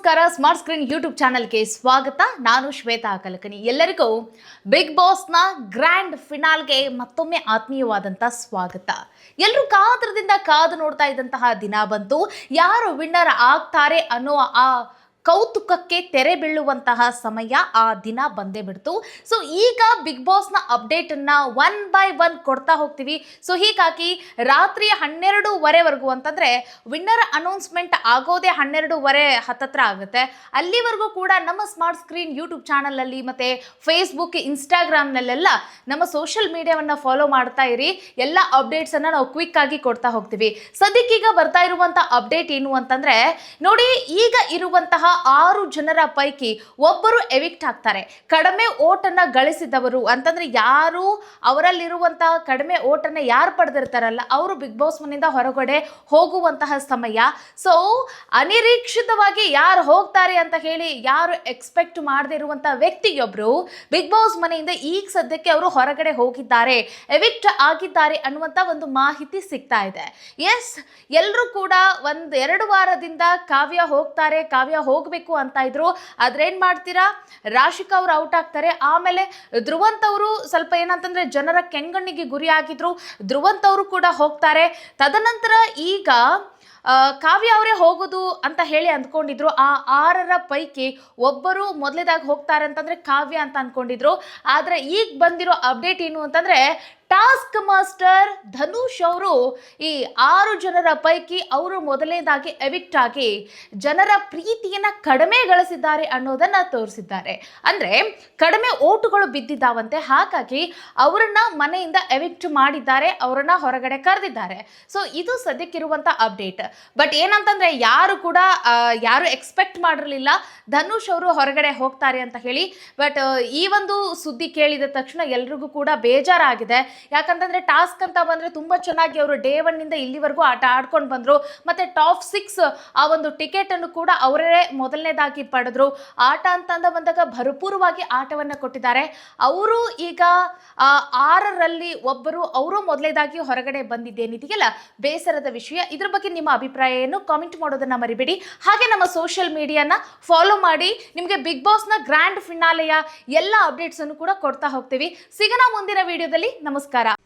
ನಮಸ್ಕಾರ. Smart screen YouTube ಚಾನಲ್ಗೆ ಸ್ವಾಗತ. ನಾನು ಶ್ವೇತಾ ಕಲಕನಿ. ಎಲ್ಲರಿಗೂ ಬಿಗ್ ಬಾಸ್ನ ಗ್ರ್ಯಾಂಡ್ ಫಿನಾಲ್ಗೆ ಮತ್ತೊಮ್ಮೆ ಆತ್ಮೀಯವಾದಂಥ ಸ್ವಾಗತ. ಎಲ್ಲರೂ ಕಾತರದಿಂದ ಕಾದು ನೋಡ್ತಾ ಇದ್ದಂತಹ ದಿನ ಬಂತು. ಯಾರು ವಿನ್ನರ್ ಆಗ್ತಾರೆ ಅನ್ನೋ ಆ ಕೌತುಕಕ್ಕೆ ತೆರೆ ಬೀಳುವಂತಹ ಸಮಯ ಆ ದಿನ ಬಂದೇ ಬಿಡ್ತು. ಸೊ ಈಗ ಬಿಗ್ ಬಾಸ್ನ ಅಪ್ಡೇಟನ್ನು ಒನ್ ಬೈ ಒನ್ ಕೊಡ್ತಾ ಹೋಗ್ತೀವಿ. ಸೊ ಹೀಗಾಗಿ ರಾತ್ರಿ ಹನ್ನೆರಡೂವರೆವರೆಗೂ ಅಂತಂದರೆ ವಿನ್ನರ್ ಅನೌನ್ಸ್ಮೆಂಟ್ ಆಗೋದೇ ಹನ್ನೆರಡೂವರೆ ಹತ್ತತ್ರ ಆಗುತ್ತೆ. ಅಲ್ಲಿವರೆಗೂ ಕೂಡ ನಮ್ಮ ಸ್ಮಾರ್ಟ್ ಸ್ಕ್ರೀನ್ ಯೂಟ್ಯೂಬ್ ಚಾನಲಲ್ಲಿ ಮತ್ತು ಫೇಸ್ಬುಕ್ ಇನ್ಸ್ಟಾಗ್ರಾಮ್ನಲ್ಲೆಲ್ಲ ನಮ್ಮ ಸೋಷಿಯಲ್ ಮೀಡಿಯಾವನ್ನು ಫಾಲೋ ಮಾಡ್ತಾ ಇರಿ. ಎಲ್ಲ ಅಪ್ಡೇಟ್ಸನ್ನು ನಾವು ಕ್ವಿಕ್ ಆಗಿ ಕೊಡ್ತಾ ಹೋಗ್ತೀವಿ. ಸದ್ಯಕ್ಕೀಗ ಬರ್ತಾ ಇರುವಂಥ ಅಪ್ಡೇಟ್ ಏನು ಅಂತಂದರೆ ನೋಡಿ, ಈಗ ಇರುವಂತಹ ಆರು ಜನರ ಪೈಕಿ ಒಬ್ಬರು ಎವಿಕ್ಟ್ ಆಗ್ತಾರೆ. ಕಡಿಮೆ ಓಟನ್ನು ಗಳಿಸಿದವರು ಅಂತಂದ್ರೆ ಯಾರು ಅವರಲ್ಲಿರುವಂತಹ ಕಡಿಮೆ ಓಟನ್ನು ಯಾರು ಪಡೆದಿರ್ತಾರಲ್ಲ, ಅವರು ಬಿಗ್ ಬಾಸ್ ಮನೆಯಿಂದ ಹೊರಗಡೆ ಹೋಗುವಂತಹ ಸಮಯ. ಸೊ ಅನಿರೀಕ್ಷಿತವಾಗಿ ಯಾರು ಹೋಗ್ತಾರೆ ಅಂತ ಹೇಳಿ ಯಾರು ಎಕ್ಸ್ಪೆಕ್ಟ್ ಮಾಡದೇ ಇರುವಂಥ ವ್ಯಕ್ತಿಯೊಬ್ಬರು ಬಿಗ್ ಬಾಸ್ ಮನೆಯಿಂದ ಈಗ ಸದ್ಯಕ್ಕೆ ಅವರು ಹೊರಗಡೆ ಹೋಗಿದ್ದಾರೆ. ಎವಿಕ್ಟ್ ಆಗಿದ್ದಾರೆ ಅನ್ನುವಂಥ ಒಂದು ಮಾಹಿತಿ ಸಿಗ್ತಾ ಇದೆ. ಎಸ್ ಎಲ್ಲರೂ ಕೂಡ ಒಂದು ಎರಡು ವಾರದಿಂದ ಕಾವ್ಯ ಹೋಗ್ತಾರೆ, ಕಾವ್ಯ ಹೋಗಬೇಕು ಅಂತ ಇದ್ರು. ಅದ್ರೇನ್ ಮಾಡ್ತೀರಾ? ರಾಶಿಕಾ ಅವ್ರು ಔಟ್ ಆಗ್ತಾರೆ. ಆಮೇಲೆ ಧ್ರುವಂತ್ ಅವರು ಸ್ವಲ್ಪ ಏನಂತಂದ್ರೆ ಜನರ ಕೆಂಗಣ್ಣಿಗೆ ಗುರಿ ಆಗಿದ್ರು. ಧ್ರುವಂತ್ ಅವರು ಕೂಡ ಹೋಗ್ತಾರೆ. ತದನಂತರ ಈಗ ಕಾವ್ಯ ಅವರೇ ಹೋಗೋದು ಅಂತ ಹೇಳಿ ಅಂದ್ಕೊಂಡಿದ್ರು. ಆ ಆರರ ಪೈಕಿ ಒಬ್ಬರು ಮೊದಲೇದಾಗಿ ಹೋಗ್ತಾರೆ ಅಂತಂದ್ರೆ ಕಾವ್ಯ ಅಂತ ಅಂದ್ಕೊಂಡಿದ್ರು. ಆದ್ರೆ ಈಗ ಬಂದಿರೋ ಅಪ್ಡೇಟ್ ಏನು ಅಂತಂದ್ರೆ ಟಾಸ್ಕ್ ಮಾಸ್ಟರ್ ಧನುಷ್ ಅವರು ಈ ಆರು ಜನರ ಪೈಕಿ ಅವರು ಮೊದಲನೇದಾಗಿ ಎವಿಕ್ಟ್ ಆಗಿ ಜನರ ಪ್ರೀತಿಯನ್ನು ಕಡಿಮೆ ಗಳಿಸಿದ್ದಾರೆ ಅನ್ನೋದನ್ನ ತೋರಿಸಿದ್ದಾರೆ. ಅಂದ್ರೆ ಕಡಿಮೆ ಓಟುಗಳು ಬಿದ್ದಿದ್ದಾವಂತೆ, ಹಾಗಾಗಿ ಅವರನ್ನ ಮನೆಯಿಂದ ಎವಿಕ್ಟ್ ಮಾಡಿದ್ದಾರೆ, ಅವರನ್ನ ಹೊರಗಡೆ ಕರೆದಿದ್ದಾರೆ. ಸೊ ಇದು ಸದ್ಯಕ್ಕಿರುವಂತ ಅಪ್ಡೇಟ್. ಬಟ್ ಏನಂತಂದ್ರೆ ಯಾರು ಕೂಡ ಯಾರು ಎಕ್ಸ್ಪೆಕ್ಟ್ ಮಾಡಿರಲಿಲ್ಲ ಧನುಷ್ ಅವರು ಹೊರಗಡೆ ಹೋಗ್ತಾರೆ ಅಂತ ಹೇಳಿ. ಬಟ್ ಈ ಒಂದು ಸುದ್ದಿ ಕೇಳಿದ ತಕ್ಷಣ ಎಲ್ರಿಗೂ ಕೂಡ ಬೇಜಾರಾಗಿದೆ. ಯಾಕಂತಂದ್ರೆ ಟಾಸ್ಕ್ ಅಂತ ಬಂದ್ರೆ ತುಂಬಾ ಚೆನ್ನಾಗಿ ಅವರು ಡೇ ಒನ್ನಿಂದ ಇಲ್ಲಿವರೆಗೂ ಆಟ ಆಡ್ಕೊಂಡು ಬಂದ್ರು. ಮತ್ತೆ ಟಾಪ್ ಸಿಕ್ಸ್, ಆ ಒಂದು ಟಿಕೆಟ್ ಅನ್ನು ಕೂಡ ಅವರೇ ಮೊದಲನೇದಾಗಿ ಪಡೆದ್ರು. ಆಟ ಅಂತಂದ ಬಂದಾಗ ಭರಪೂರವಾಗಿ ಆಟವನ್ನ ಕೊಟ್ಟಿದ್ದಾರೆ. ಅವರು ಈಗ ಆರರಲ್ಲಿ ಒಬ್ಬರು ಅವರು ಮೊದಲನೇದಾಗಿ ಹೊರಗಡೆ ಬಂದಿದ್ದೇನಿದೆಯಲ್ಲ, ಬೇಸರದ ವಿಷಯ. ಇದ್ರ ಬಗ್ಗೆ ನಿಮ್ಮ ಅಭಿಪ್ರಾಯ ಏನು ಕಾಮೆಂಟ್ ಮಾಡೋದನ್ನ ಮರಿಬೇಡಿ. ಹಾಗೆ ನಮ್ಮ ಸೋಷಿಯಲ್ ಮೀಡಿಯಾನ ಫಾಲೋ ಮಾಡಿ, ನಿಮಗೆ ಬಿಗ್ ಬಾಸ್ನ ಗ್ರ್ಯಾಂಡ್ ಫಿನಾಲೆಯ ಎಲ್ಲ ಅಪ್ಡೇಟ್ಸ್ ಅನ್ನು ಕೂಡ ಕೊಡ್ತಾ ಹೋಗ್ತೀವಿ. ಸಿಗೋಣ ಮುಂದಿನ ವಿಡಿಯೋದಲ್ಲಿ ನಮಸ್ಕಾರ